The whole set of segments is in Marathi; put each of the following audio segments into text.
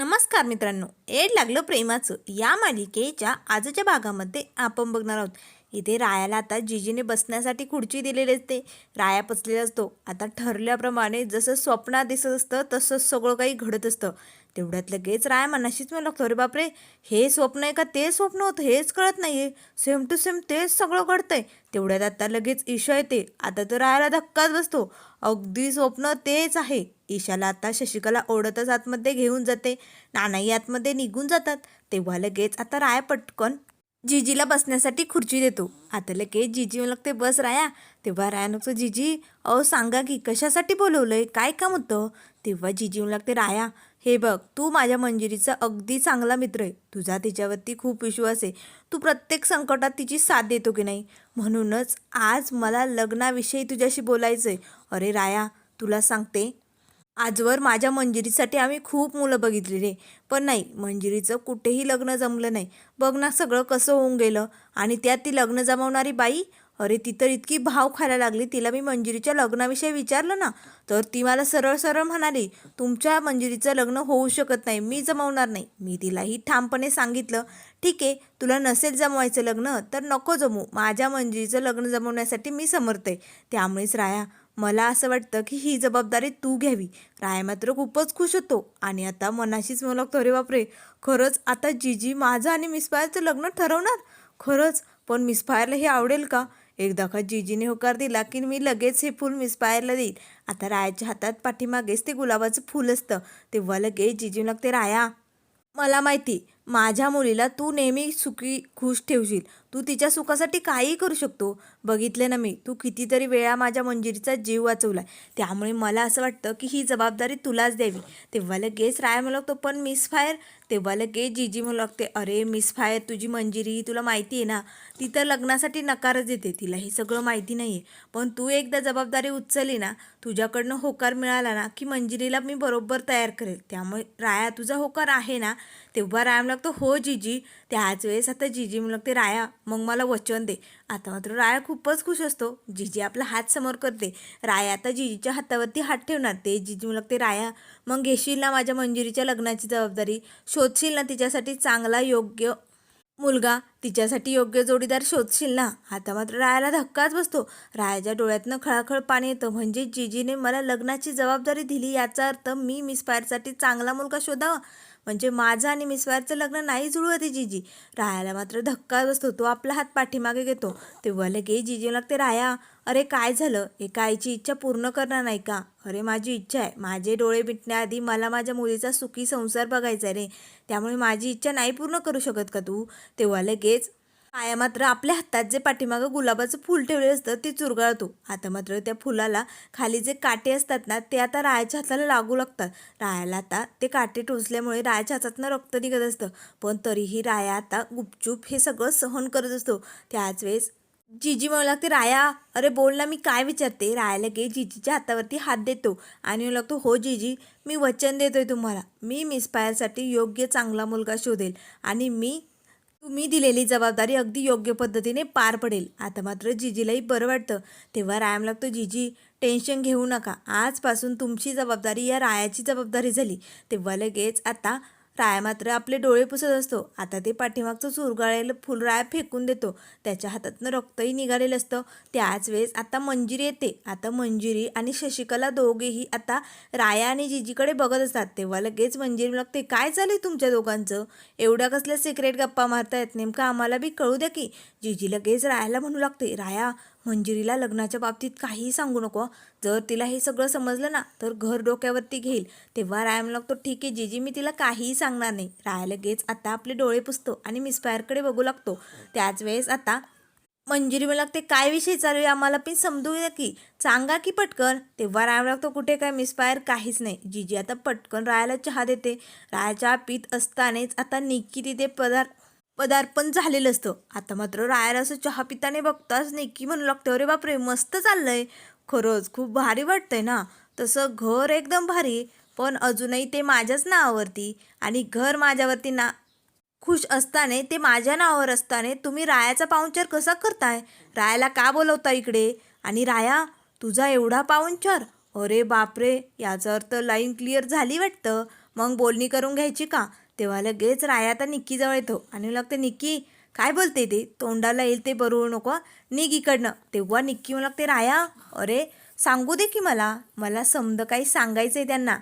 नमस्कार मित्रांनो एड लागलं प्रेमाचं. या मालिकेच्या आजच्या भागामध्ये आपण बघणार आहोत. इथे रायाला आता जिजीने बसण्यासाठी खुर्ची दिलेली असते. राया पचलेला असतो. आता ठरल्याप्रमाणे जसं स्वप्नात दिसत असतं तसंच सगळं काही घडत असतं. तेवढ्यात लगेच राय मनाशीच म्हणू लागतो अरे बापरे हे स्वप्न आहे का? ते स्वप्न होतं हेच कळत नाही आहे सेम टू सेम तेच सगळं घडतंय. तेवढ्यात आता लगेच ईशा येते. आता तर रायाला धक्काच बसतो. अगदी स्वप्न तेच आहे. ईशाला आता शशिकला ओढतच आतमध्ये घेऊन जाते. नानाही आतमध्ये निघून जातात. तेव्हा लगेच आता राया पटकन जिजीला बसण्यासाठी खुर्ची देतो. आता लगेच जिजी लागते बस राया. तेव्हा राया नको जिजी अहो सांगा की कशासाठी बोलवलं आहे काय काम होतं? तेव्हा जिजी लागते राया हे बघ तू माझ्या मंजिरीचा अगदी चांगला मित्र आहे. तुझा तिच्यावरती खूप विश्वास आहे. तू प्रत्येक संकटात तिची साथ देतो की नाही? म्हणूनच आज मला लग्नाविषयी तुझ्याशी बोलायचं आहे अरे राया तुला सांगते. आजवर माझ्या मंजिरीसाठी आम्ही खूप मुलं बघितली रे पण नाही मंजिरीचं कुठेही लग्न जमलं नाही. बघ ना सगळं कसं होऊन गेलं. आणि त्यात ती लग्न जमवणारी बाई अरे ती तर इतकी भाव खायला लागली. तिला मी मंजिरीच्या लग्नाविषयी विचारलं ना तर ती मला सरळ सरळ म्हणाली तुमच्या मंजिरीचं लग्न होऊ शकत नाही मी जमवणार नाही. मी तिलाही ठामपणे सांगितलं ठीक आहे तुला नसेल जमवायचं लग्न तर नको जमू माझ्या मंजिरीचं लग्न जमवण्यासाठी मी समर्थ आहे. त्यामुळेच राया मला असं वाटतं की ही जबाबदारी तू घ्यावी. राय मात्र खूपच खुश होतो. आणि आता मनाशीच मला लागतो अरे बापरे खरंच आता जीजी माझं आणि मिसफायरचं लग्न ठरवणार? खरंच पण मिस फायरला हे आवडेल का? एकदा का जीजीने होकार दिला की मी लगेच हे फूल मिस फायरला देईल आता रायाच्या हातात पाठीमागेच ते गुलाबाचं फूल असतं. तेव्हा लगेच जीजी लागते राया. मला माहिती माझ्या मुलीला तू नेहमी सुखी खुश ठेवशील. तू तिच्या सुखासाठी काहीही करू शकतो. बघितले ना मी तू कितीतरी वेळा माझ्या मंजिरीचा जीव वाचवला त्यामुळे मला असं वाटतं की ही जबाबदारी तुलाच द्यावी. तेव्हा लगेच राय म्हणू लागतो पण मिस फायर तेव्हा लगेच जीजी म्हणू लागते अरे मिस फायर तुझी मंजिरी तुला माहिती आहे ना ती तर लग्नासाठी नकारच देते. तिला हे सगळं माहिती नाही आहे पण तू एकदा जबाबदारी उचलली ना तुझ्याकडनं होकार मिळाला ना की मंजिरीला मी बरोबर तयार करेल. त्यामुळे राया तुझा होकार आहे ना तेव्हा राय लागतो हो जीजी. त्याच वेळेस आता जीजी म्हणू लागते राया मग मला वचन दे. आता मात्र राया खूपच खुश असतो. जीजी आपला हात समोर करते. राया आता जीजीच्या हातावरती हात ठेवणार. ते जीजी म्हणू लागते राया मग घेशील ना माझ्या मंजिरीच्या लग्नाची जबाबदारी? शोधशील ना तिच्यासाठी चांगला योग्य मुलगा? तिच्यासाठी योग्य जोडीदार शोधशील ना? आता मात्र रायाला धक्काच बसतो. रायाच्या डोळ्यातनं खळाखळ पाणी येतं. म्हणजे जीजीने मला लग्नाची जबाबदारी दिली याचा अर्थ मी मिसफायरसाठी चांगला मुलगा शोधावा. म्हणजे माझं आणि मिसवारचं लग्न नाही जुळू ती जिजी. रायाला मात्र धक्का बसतो. तो आपला हात पाठीमागे घेतो. तेव्हा लगे जिजी लागते राया अरे काय झालं? एका आईची इच्छा पूर्ण करणार नाही का? अरे माझी इच्छा आहे. माझे डोळे मिटण्याआधी मला माझ्या मुलीचा सुखी संसार बघायचा आहे रे. त्यामुळे माझी इच्छा नाही पूर्ण करू शकत का तू? तेव्हा लगेच पाया मात्र आपल्या हातात जे पाठीमागं गुलाबाचं फूल ठेवलेलं असतं ते चुरगाळतो. आता मात्र त्या फुलाला खाली जे काटे असतात ना ते आता रायाच्या हाताला लागू लागतात. रायाला आता ते काटे टोचल्यामुळे रायाच्या हातातनं रक्त निघत असतं. पण तरीही राया आता गुपचूप हे सगळं सहन करत असतो. त्याच वेळेस जीजी म्हणू लागते राया अरे बोल ना मी काय विचारते? रायाला गे जीजीच्या हातावरती हात देतो आणि म्हणू लागतो हो जीजी मी वचन देतोय तुम्हाला. मी मिसपायरसाठी योग्य चांगला मुलगा शोधेल आणि मी तुम्ही दिलेली जबाबदारी अगदी योग्य पद्धतीने पार पडेल. आता मात्र जीजीलाही बरं वाटतं. तेव्हा रायाम लागतो जीजी टेन्शन घेऊ नका. आजपासून तुमची जबाबदारी या रायाची जबाबदारी झाली. तेव्हा लगेच आता राया मात्र आपले डोळे पुसत असतो. आता ते पाठीमागचं चुरगाळेलं फुल राया फेकून देतो. त्याच्या हातातनं रक्तही निघालेलं असतं. त्याच वेळेस आता मंजिरी येते. आता मंजिरी आणि शशिकला दोघेही आता राया आणि जिजीकडे बघत असतात. तेव्हा लगेच मंजिरी लागते काय चालू आहे तुमच्या दोघांचं? एवढ्या कसल्या सिक्रेट गप्पा मारतायत? नेमकं आम्हाला बी कळू द्या की. जिजी लगेच रायाला म्हणू लागते राया मंजिरीला लग्नाच्या बाबतीत काहीही सांगू नको जर तिला हे सगळं समजलं ना तर घर डोक्यावरती घेईल. तेव्हा रायम लागतो ठीक आहे जीजी मी तिला काहीही सांगणार नाही. राय लगेच आता आपले डोळे पुसतो आणि मिसफायरकडे बघू लागतो. त्याच वेळेस आता मंजिरी मला लागते काय विषय चालू आहे? आम्हाला पण समजू की. सांगा की पटकन. तेव्हा राया लागतो कुठे काय मिसफायर काहीच नाही. जीजी आता पटकन रायाला चहा देते. राया चहा पित असतानाच आता निक्की तिथे पदार्थ पदार्पण झालेलं असतं. आता मात्र रायाला असं चहा पिताने बघताच निक्की म्हणू लागते अरे बापरे मस्त चाललंय. खरंच खूप भारी वाटतंय ना. तसं घर एकदम भारी पण अजूनही ते माझ्याच नावावरती आणि घर माझ्यावरती ना खुश असताना ते माझ्या नावावर असताना तुम्ही रायाचा पाहुणचार कसा करताय? रायाला का बोलवता इकडे? आणि राया तुझा एवढा पाहुणचार? अरे बापरे याचा अर्थ लाईन क्लिअर झाली वाटतं. मग बोलणी करून घ्यायची का? तेव्हा लगेच राया आता निक्कीजवळ येतो. आणि लागते निक्की काय बोलते ते? तोंडाला येईल ते बरोबर नको. निघ इकडनं. तेव्हा निक्की मला लागते राया अरे सांगू दे की मला. मला समद काही सांगायचं आहे त्यांना.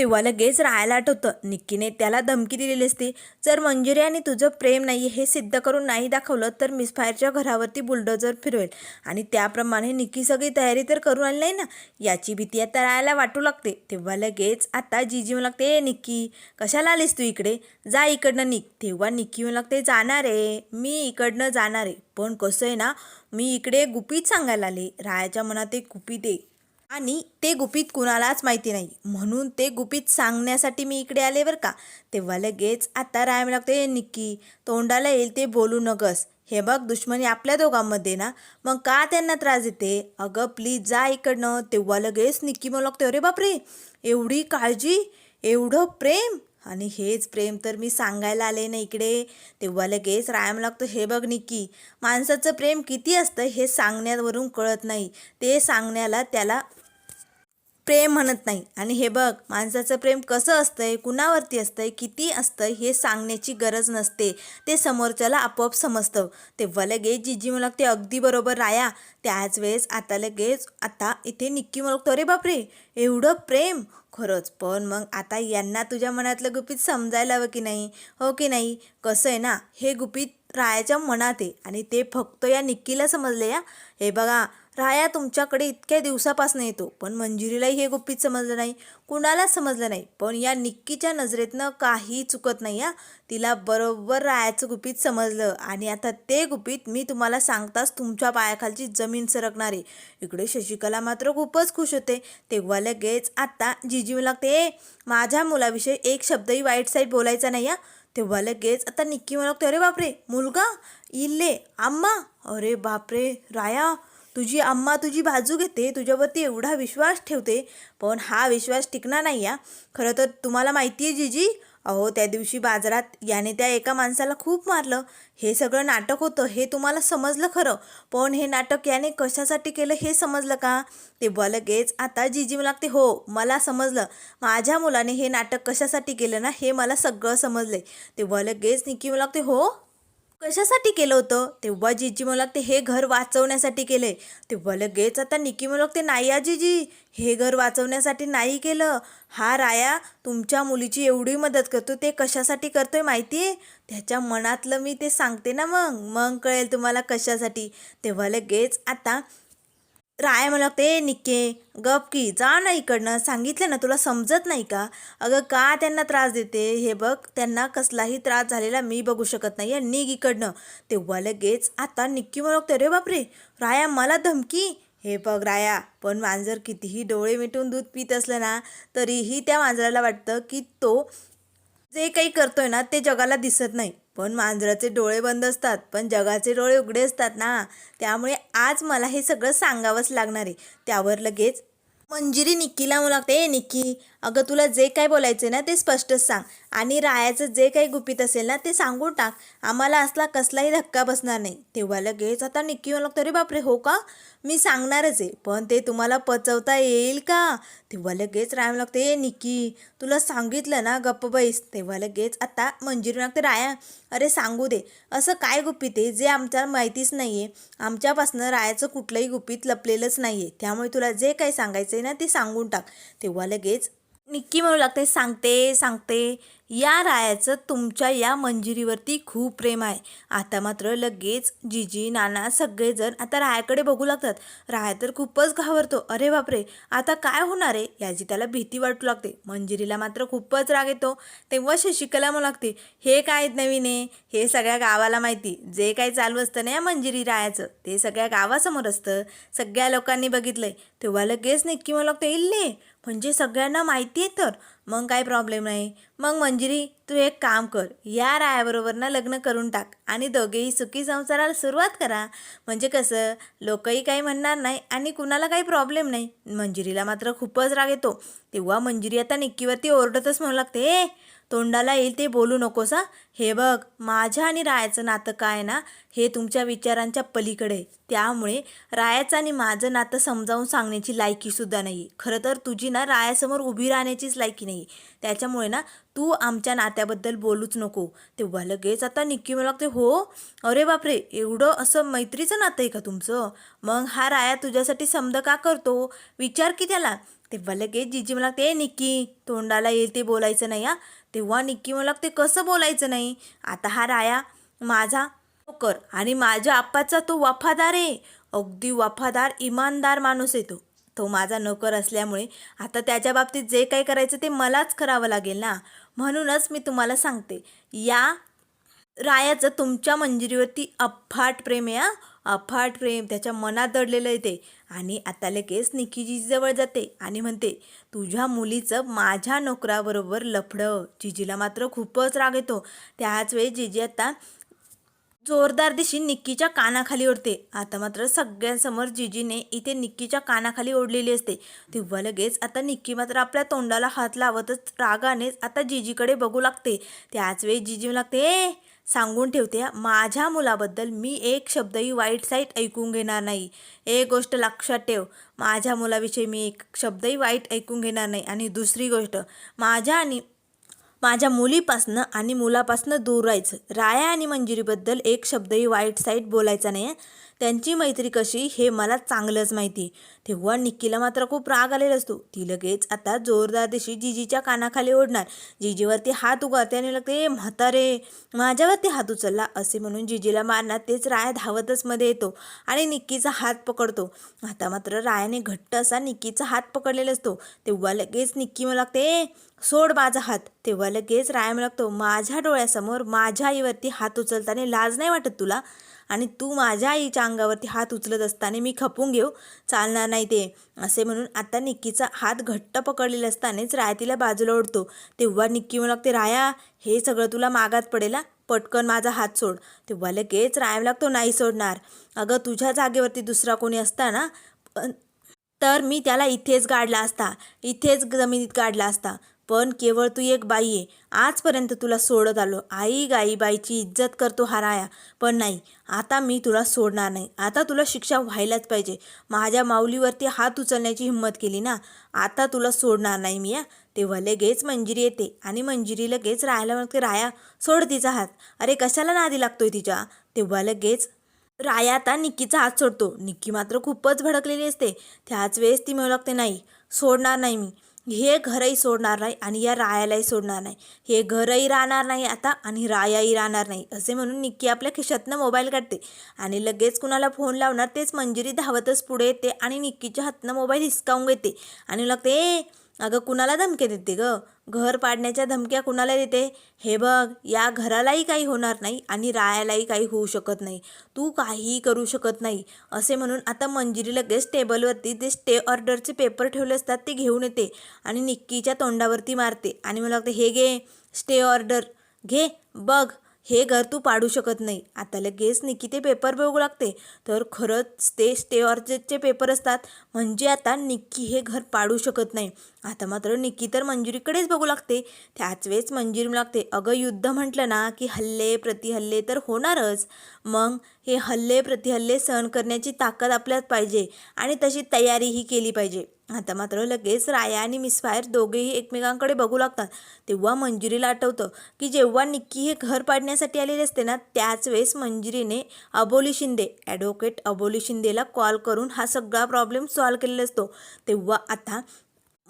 तेव्हा लगेच राहायला आठवतं. निक्कीने त्याला धमकी दिलेली असते. जर मंजुरी आणि तुझं प्रेम नाही हे सिद्ध करून नाही दाखवलं तर मिसफायरच्या घरावरती बुलडोजर फिरवेल. आणि त्याप्रमाणे निक्की सगळी तयारी तर करून आली नाही ना? याची भीती आता राहायला वाटू लागते. तेव्हा लगेच आता जीजी म्हणू लागते ए निक्की कशाला आलीस तू इकडे? जा इकडनं निक तेव्हा निक्की म्हणू लागते जाणार आहे. मी इकडनं जाणार आहे. पण कसं आहे ना मी इकडे गुपित सांगायला आले. रायाच्या मनात एक गुपित आहे. आणि ते गुपित कुणालाच माहिती नाही. म्हणून ते गुपित सांगण्यासाठी मी इकडे आले बरं का? तेव्हा लगेच आता राय लागते निक्की तोंडाला येईल ते बोलू नगस. हे बघ दुश्मनी आपल्या दोघांमध्ये ना मग का त्यांना त्रास देते? अगं प्लीज जा इकडनं. तेव्हा लगेच निक्की मला लागते अरे बापरे एवढी काळजी एवढं प्रेम? आणि हेच प्रेम तर मी सांगायला आले ना इकडे. तेव्हा लगेच रायम लागतो हे बघ निक्की माणसाचं प्रेम किती असतं हे सांगण्यावरून कळत नाही. ते सांगण्याला त्याला प्रेम म्हणत नाही. आणि हे बघ माणसाचं प्रेम कसं असतंय कुणावरती असतंय किती असतंय हे सांगण्याची गरज नसते. ते समोरच्याला आपोआप समजतं. तेव्हा लगेच जिजी मला ते अगदी बरोबर राया. त्याच वेळेस आता लगेच आता इथे निक्की म्हणतो रे बापरे एवढं प्रेम. खरंच पण मग आता यांना तुझ्या मनातलं गुपित समजायला हवं की नाही? हो की नाही? कसं आहे ना हे गुपित रायाच्या मनात आहे. आणि ते फक्त या निक्कीला समजले या हे बघा राया तुमच्याकडे इतक्या दिवसापासून येतो. पण मंजिरीलाही हे गुपित समजलं नाही. कुणालाच समजलं नाही. पण या निक्कीच्या नजरेतनं काही चुकत नाही या तिला बरोबर रायाचं गुपित समजलं. आणि आता ते गुपित मी तुम्हाला सांगताच तुमच्या पायाखालची जमीन सरकणार आहे. इकडे शशिकला मात्र खूपच खुश होते. तेव्हा लगेच आता जिजीव लागते माझ्या मुलाविषयी एक शब्दही वाईट साईड बोलायचा नाही या तेव्हा लगेच आता निक्की मला लागते अरे बापरे मुलगा? इल्ले? आम्मा? अरे बापरे राया तुझी आम्मा तुझी बाजू घेते तुझ्यावरती एवढा विश्वास ठेवते पण हा विश्वास टिकणार नाही या. खरं तर तुम्हाला माहिती आहे जीजी अहो त्या दिवशी बाजारात याने त्या एका माणसाला खूप मारलं. हे सगळं नाटक होतं हे तुम्हाला समजलं खरं पण हे नाटक याने कशासाठी केलं हे समजलं का? ते लगेच आता जीजी मला लागते हो मला समजलं. माझ्या मुलाने हे नाटक कशासाठी केलं ना हे मला सगळं समजलंय. ते लगेच निकी मला लागते हो कशासाठी केलं होतं? तेव्हा जीजी मला ते हे घर वाचवण्यासाठी केलंय तेव्हा लगेच आता निकी मोलाक ते नाही जीजी हे घर वाचवण्यासाठी नाही केलं. हा राया तुमच्या मुलीची एवढी मदत करतो ते कशासाठी करतोय माहिती आहे त्याच्या मनातलं मी ते सांगते ना मग. मग कळेल तुम्हाला कशासाठी. तेव्हा लगेच आता राय मला ते निक्के गप की जा ना इकडनं सांगितलं ना तुला समजत नाही का? अगं का त्यांना त्रास देते? हे बघ त्यांना कसलाही त्रास झालेला मी बघू शकत नाही आहे निघ इकडनं. तेव्हा लगेच आता निक्की म्हणतो रे बापरे राया मला धमकी? हे बघ राया पण मांजर कितीही डोळे मिटून दूध पित असलं ना तरीही त्या मांजराला वाटतं की तो जे काही करतोय ना ते जगाला दिसत नाही. पण मांजराचे डोळे बंद असतात पण जगाचे डोळे उघडे असतात ना. त्यामुळे आज मला हे सगळं सांगावंच लागणार आहे. त्यावर लगेच मंजिरी निक्कीला मला लागते ए निक्की अगं तुला जे काय बोलायचं ना ते स्पष्टच सांग. आणि रायाचं जे काही गुपित असेल ना ते सांगून टाक. आम्हाला असला कसलाही धक्का बसणार नाही. तेव्हा लगेच आता निक्की म्हणलं तरी बापरे हो का? मी सांगणारच आहे. पण ते तुम्हाला पचवता येईल का? तेव्हा लगेच राया लागते ए निक्की तुला सांगितलं ना गप्प बैस. तेव्हा लगेच आता मंजिरी लागते राया अरे सांगू दे. असं काय गुपित आहे? जे आमच्या माहितीच नाही आहे आमच्यापासनं रायाचं कुठलंही गुपित लपलेलंच नाही आहे त्यामुळे तुला जे काही सांगायचं आहे ना ते सांगून टाक. तेव्हा लगेच निक्की म्हणू लागते सांगते सांगते या रायाचं तुमच्या या मंजिरीवरती खूप प्रेम आहे. आता मात्र लगेच जिजी नाना सगळेजण आता रायाकडे बघू लागतात. राया तर खूपच घाबरतो. अरे बापरे आता काय होणार आहे? याची त्याला भीती वाटू लागते. मंजिरीला मात्र खूपच राग येतो. तेव्हा शशिकला म्हणू लागते हे काय नवीन आहे हे सगळ्या गावाला माहिती. जे काही चालू असतं ना या मंजिरी रायाचं ते सगळ्या गावासमोर असतं. सगळ्या लोकांनी बघितलंय. तेव्हा लगेच निक्की म्हणू लागते इल्ले म्हणजे सगळ्यांना माहिती आहे तर. मग काय प्रॉब्लेम नाही. मग मंजिरी तू एक काम कर या रायाबरोबर ना लग्न करून टाक आणि दोघेही सुखी संसाराला सुरुवात करा. म्हणजे कसं लोकही काही म्हणणार नाही आणि कुणाला काही प्रॉब्लेम नाही. मंजिरीला मात्र खूपच राग येतो. तेव्हा मंजिरी आता निक्कीवरती ओरडतच म्हणू लागते ए तोंडाला येईल ते बोलू नकोस हा. हे बघ माझ्या आणि रायाचं नातं काय ना हे तुमच्या विचारांच्या पलीकडे त्यामुळे रायाचं आणि माझं नातं समजावून सांगण्याची लायकीसुद्धा नाही खरं तर तुझी ना रायासमोर उभी राहण्याचीच लायकी नाही त्याच्यामुळे ना तू आमच्या नात्याबद्दल बोलूच नको. तेव्हा लगेच आता निक्की मला लागते हो? अरे बापरे! एवढं असं मैत्रीचं नातं आहे का तुमचं? मग हा राया तुझ्यासाठी समद का करतो? विचार की त्याला. तेव्हा लगेच जिजी मला लागते निक्की तोंडाला येईल ते बोलायचं नाही हा? तेव्हा निक्की मला लागते कसं बोलायचं नाही? आता हा राया माझा नोकर आणि माझ्या आप्पाचा तो वफादार आहे. अगदी वफादार इमानदार माणूस आहे तो. तो माझा नोकर असल्यामुळे आता त्याच्या बाबतीत जे काही करायचं ते मलाच करावं लागेल ना. म्हणूनच मी तुम्हाला सांगते या रायाचं तुमच्या मंजिरीवरती अफाट प्रेम आहे हा. अफाट प्रेम त्याच्या मनात दडलेलं आहे ते. आणि आता लगेच निकी जवळ जाते आणि म्हणते तुझ्या मुलीचं माझ्या नोकराबरोबर लफडं. जिजीला मात्र खूपच राग येतो. त्याच वेळी जिजी आता जोरदार दिशी निक्कीच्या कानाखाली ओढते. आता मात्र सगळ्यांसमोर जिजीने इथे निक्कीच्या कानाखाली ओढलेली असते. तेव्हा लगेच आता निक्की मात्र आपल्या तोंडाला हात लावतच रागानेच आता जिजीकडे बघू लागते. त्याच वेळी जिजी लागते ए सांगून ठेवते माझ्या मुलाबद्दल मी एक शब्दही वाईट साईट ऐकून घेणार नाही. एक गोष्ट लक्षात ठेव माझ्या मुलाविषयी मी एक शब्दही वाईट ऐकून घेणार नाही. आणि दुसरी गोष्ट माझ्या आणि माझ्या मुलीपासनं आणि मुलापासनं दूर राहायचं. राया आणि मंजिरीबद्दल एक शब्दही वाईट साईट बोलायचा नाही आहे त्यांची मैत्री कशी हे मला चांगलंच माहिती. तेव्हा निक्कीला मात्र खूप राग आलेला असतो. ती लगेच आता जोरदार दिशी जिजीच्या कानाखाली ओढणार. जिजीवरती हात उगारते आणि लागते म्हातारे माझ्यावरती हात उचलला असे म्हणून जिजीला मारणार तेच राया धावतच मध्ये येतो आणि निक्कीचा हात पकडतो. आता मात्र रायाने घट्ट असा निक्कीचा हात पकडलेला असतो. तेव्हा लगेच निक्की मला लागते सोड माझा हात. तेव्हा लगेच राया मला लागतो माझ्या डोळ्यासमोर माझ्या आईवरती हात उचलताना लाज नाही वाटत तुला? आणि तू माझ्या आईच्या अंगावरती हात उचलत असताना मी खपून घेऊ. चालणार नाही ते असे म्हणून आता निक्कीचा हात घट्ट पकडलेला असतानाच राया तिला बाजूला ओढतो. तेव्हा निक्की मला लागते राया हे सगळं तुला मागात पडेल पटकन माझा हात सोड. तेव्हा लगेच राया लागतो नाही सोडणार. अगं तुझ्या जागेवरती दुसरा कोणी असता ना पण तर मी त्याला इथेच गाडला असता. इथेच जमिनीत गाडला असता. पण केवळ तू एक बाई आहे आजपर्यंत तुला सोडत आलो. आई गाई बाईची इज्जत करतो हा राया. पण नाही आता मी तुला सोडणार नाही. आता तुला शिक्षा व्हायलाच पाहिजे. माझ्या माऊलीवरती हात उचलण्याची हिंमत केली ना? आता तुला सोडणार नाही मी या तेव्हा लगेच मंजिरी येते आणि मंजिरी लगेच राहायला म्हणते राया सोड तिचा हात. अरे कशाला नादी लागतोय तिच्या? तेव्हा लगेच राया आता निक्कीचा हात सोडतो. निक्की मात्र खूपच भडकलेली असते. त्याच वेळेस ती म्हणू लागते नाही सोडणार नाही मी. हे घरही सोडणार नाही आणि या रायालाही सोडणार नाही. हे घरही राहणार नाही आता आणि रायाही राहणार नाही असे म्हणून निक्की आपल्या खिशातनं मोबाईल काढते. आणि लगेच कुणाला फोन लावणार तेच मंजिरी धावतच पुढे येते आणि निक्कीच्या हातनं मोबाईल हिसकावून घेते. आणि लागते ए अगं कुणाला धमक्या देते ग? घर पाडण्याच्या धमक्या कुणाला देते? हे बघ या घरालाही काही होणार नाही आणि रायालाही काही होऊ शकत नाही. तू काहीही करू शकत नाही. असे म्हणून आता मंजिरी लगेच टेबलवरती ते स्टे ऑर्डरचे पेपर ठेवले असतात ते घेऊन येते आणि निक्कीच्या तोंडावरती मारते आणि मला वाटतं हे घे स्टे ऑर्डर. घे बघ. हे घर तू पाडू शकत नाही. आता लगेच निकिते पेपर बघू लागते. तर खरंच ते स्टे पेपर असतात. म्हणजे आता निक्की हे घर पाडू शकत नाही. आता मात्र निक्की तर मंजुरीकडेच बघू लागते. त्याच वेळेस मंजुरी लागते. अगं युद्ध म्हटलं ना की हल्ले प्रतिहल्ले तर होणारच. मग हे हल्ले प्रतिहल्ले सहन करण्याची ताकद आपल्यात पाहिजे आणि तशी तयारीही केली पाहिजे. आता मात्र लगेच राया आणि मिस फायर दोघेही एकमेकांकडे बघू लागतात. तेव्हा मंजुरीला आठवतं की जेव्हा निक्की हे घर पाडण्यासाठी आलेले असते ना त्याच वेळेस मंजुरीने अबोली शिंदे ॲडव्होकेट अबोली शिंदेला कॉल करून हा सगळा प्रॉब्लेम सॉल्व केलेला असतो. तेव्हा आता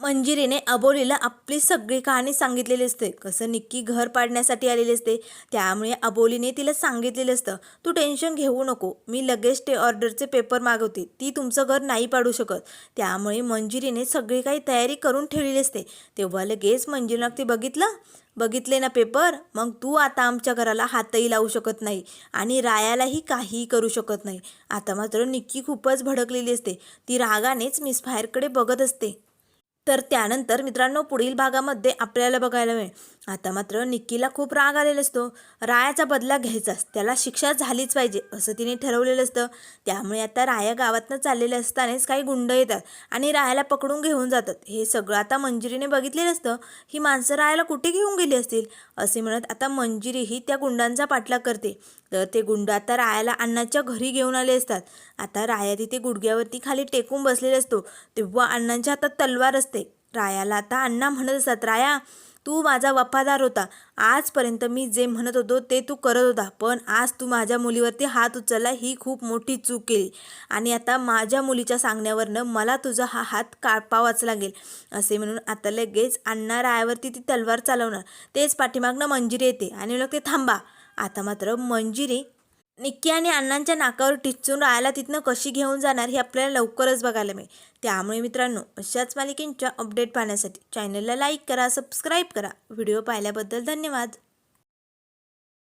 मंजिरीने अबोलीला आपली सगळी कहाणी सांगितलेली असते. कसं निक्की घर पाडण्यासाठी आलेली असते त्यामुळे अबोलीने तिला सांगितलेलं असतं तू टेन्शन घेऊ नको मी लगेच ते ऑर्डरचे पेपर मागवते ती तुमचं घर नाही पाडू शकत. त्यामुळे मंजिरीने सगळी काही तयारी करून ठेवलेली असते. तेव्हा लगेच मंजिरीनं ते बघितलं बघितले ना पेपर? मग तू आता आमच्या घराला हातही लावू शकत नाही आणि रायालाही काहीही करू शकत नाही. आता मात्र निक्की खूपच भडकलेली असते. ती रागानेच मिसफायरकडे बघत असते. तर त्यानंतर मित्रांनो पुढील भागामध्ये आपल्याला बघायला मिळेल. आता मात्र निक्कीला खूप राग आलेला असतो. रायाचा बदला घ्यायचाच त्याला शिक्षा झालीच पाहिजे असं तिने ठरवलेलं असतं. त्यामुळे आता राया गावातनं चाललेले असतानाच काही गुंड येतात आणि रायाला पकडून घेऊन जातात. हे सगळं आता मंजिरीने बघितलेलं असतं. ही माणसं रायाला कुठे घेऊन गेली असतील? असे म्हणत आता मंजिरी ही त्या गुंडांचा पाठलाग करते. तर ते गुंड आता रायाला अण्णाच्या घरी घेऊन आले असतात. आता राया तिथे गुडघ्यावरती खाली टेकून बसलेले असतो. तेव्हा अण्णांच्या हातात तलवार असते. रायाला आता अण्णा म्हणत असतात राया तू माझा वफादार होता. आजपर्यंत मी जे म्हणत होतो ते तू करत होता पण आज तू माझ्या मुलीवरती हात उचलला ही खूप मोठी चूक केली. आणि आता माझ्या मुलीच्या सांगण्यावरनं मला तुझा हा हात कापावाच लागेल असे म्हणून आता लगेच अण्णा रायावरती ती तलवार चालवणार. तेच पाठीमागनं मंजिरी येते आणि मग ते थांबा. आता मात्र मंजिरी निक्की आणि अण्णांच्या नाकावर टिचून राहायला तिथनं कशी घेऊन जाणार हे आपल्याला लवकरच बघायला मिळेल. त्यामुळे मित्रांनो अशाच मालिकेंच्या अपडेट पाहण्यासाठी चॅनलला लाईक करा सबस्क्राईब करा. व्हिडिओ पाहिल्याबद्दल धन्यवाद.